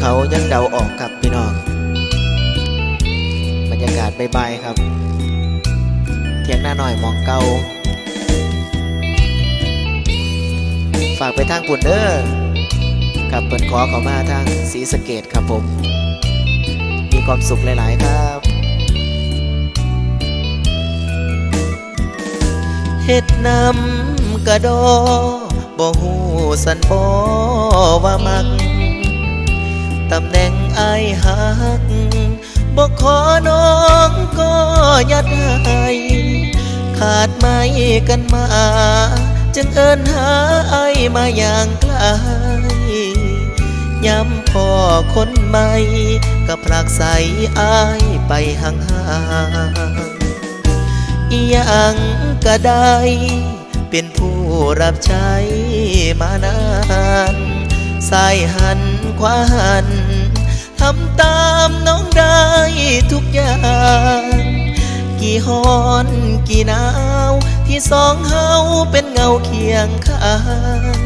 เขายังเดาออกครับพี่น้อง บรรยากาศใบายๆครับ เที่ยงหน้าหน่อยมองเกาฝากไปทางปุ่นเด้อกับเปิดขอเขามาทางสีสเกตครับผม มีความสุขหลายๆครับเฮ็ดน้ำกระดอบ่หูสันบ่ว่ามัก ตำแหน่งอายหักบ่ขอน้องก็ยัดให้ขาดไม่กันมา จึงเอินหาไอมาอย่างไกลย้ำพ่อคนใหม่ก็ผลักใสอายไปห่างๆอียังก็ได้ เป็นผู้รับใช้มานานสายหัน ขวาหันทำตามน้องได้ทุกอย่าง กี่ฮอนกี่หนาว ที่สองเฮาเป็นเงาเคียงข้าง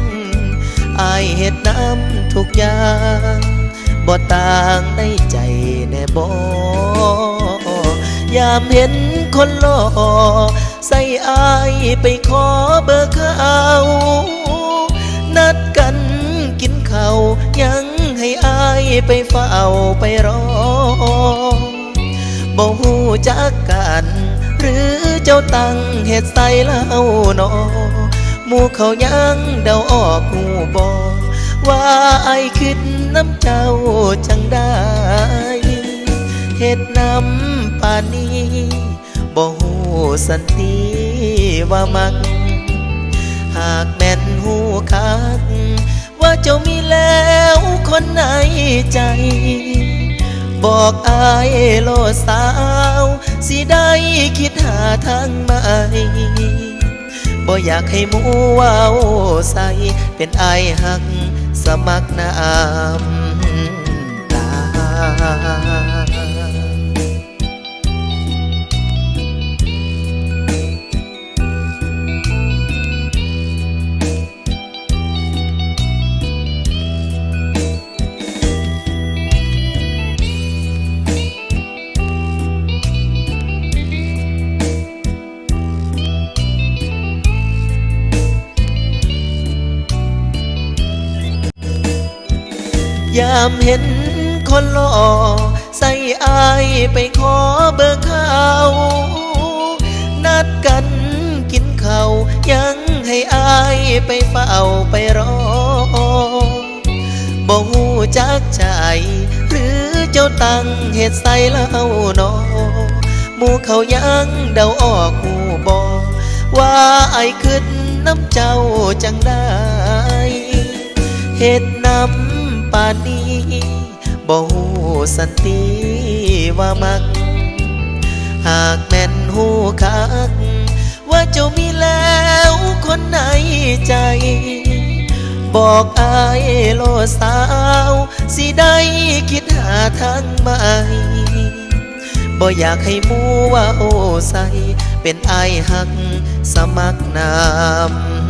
อายเฮ็ดน้ำทุกอย่างบ่ต่างในใจแน่บ่ยามเห็นคนหล่อใส่อายไปขอเบอร์เขานัด ไปเฝ้าไปรอบ่หูจักกัน หรือเจ้าตั้งเหตุใส่เล่าหนอหมู่เขายังเดาออกหูบอว่าไอคิดน้ำเจ้าจังได้เฮ็ดน้ำป่านนี้บ่หูสันติว่ามัก หากแม่นหูคัก ว่าเจ้ามีแล้วคนในใจ บอกอายโลสาว สิได้คิดหาทางใหม่บ่อยากให้มูว้าวใส เป็นไอายหักสมัครน้ำตา ยามเห็นคนหล่อ ใส่อายไปขอเบอร์เขานัดกันกินข้าวยังให้อายไปเฝ้าไปรอบ่หูจักใจ หรือเจ้าตั้งเหตุใส่เล่านอหมู่เขายังเดาออกหูบอว่าไอายขึ้นน้ำเจ้าจังได้เฮ็ดน้ำ ป่านนี้บ่หูสันติว่ามัก หากแม่นหูคัก ว่าเจ้ามีแล้วคนในใจ บอกอายโลสาว สิได้คิดหาทางใหม่บ่อยากให้มูว่าโอ้ใส เป็นไอายหักสมัครน้ำ